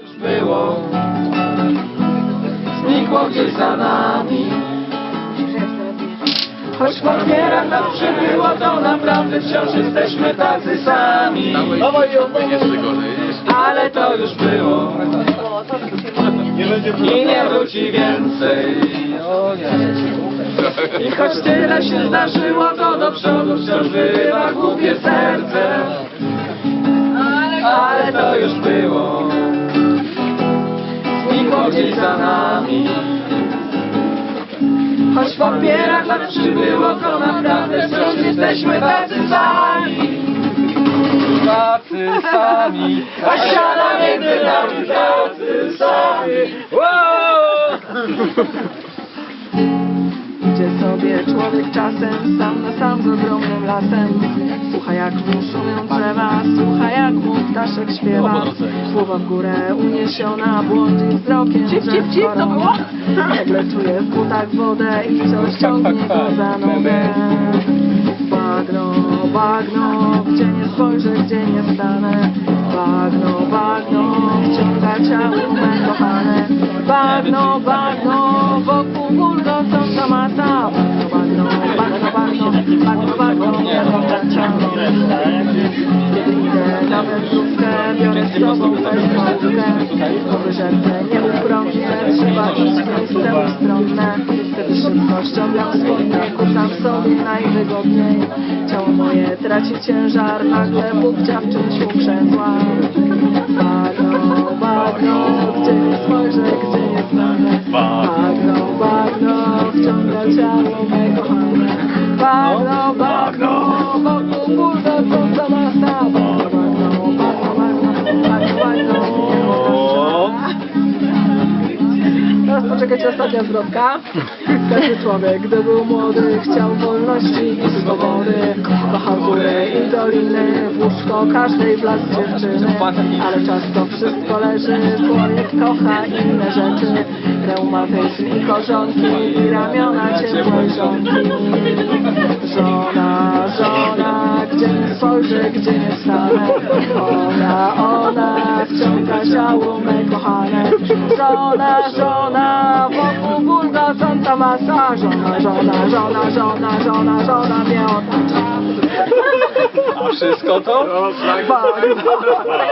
już było. Znikło gdzieś za nami. Choć w papierach nam przybyło To naprawdę wciąż jesteśmy tacy sami. Ale to już było. I nie wróci więcej. I choć tyle się zdarzyło To do przodu wciąż wyrywa głupie serce Gdzieś za nami. Choć w papierach nas przybyło To naprawdę wciąż jesteśmy tacy sami. Tacy sami. A siada między nami tacy sami. Wow! Idzie sobie człowiek czasem sam na sam z ogromnym lasem. Słucha jak mu szumią drzewa, ptaszek śpiewa Głowa w górę uniesiona, błądzi wzrokiem Cip, cip, cip, to było? Nagle czuje w butach wodę i coś ciągnie go za nogę Bagno, bagno, gdzie nie spojrzę, gdzie nie stanę Bagno, bagno, wciąga ciało me kochane Bagno, bagno, wokół bulgocąca masa Bagno, bagno, bagno, bagno, bagno, wciąga ciało Kiedy idę na wędrówkę, biorę z sobą wędrówkę Po wyżerce nieuchronnie, trzeba iść w miejsce ustronne Wtedy szybko ściągam spodnie, kucam sobie najwygodniej. Ciało moje traci ciężar, nagle bubcia w czymś ukrzęzła Bagno, bagno, gdzie nie spojrzę, gdzie nie stanę. Bagno, bagno, wciąga ciało me kochane. Bagno, bagno, wokół bulgocąca masa Bagno, Teraz poczekajcie, ostatnia zwrotka. Każdy człowiek, gdy był młody, chciał wolności i swobody. Kochał góry i doliny, w łóżko każdej wlazł dziewczyny. Ale często wszystko leży, człowiek kocha inne rzeczy. Reumatyzm i korzonki, i ramiona ciepłej żonki. Żona, żona, gdzie nie spojrzę, gdzie nie stanę. Ona, ona, wciąga ciało me kochane. Żona, żona, wokół bulgocąca masa. Żona, żona, żona, żona, żona, żona mnie otacza. A wszystko to?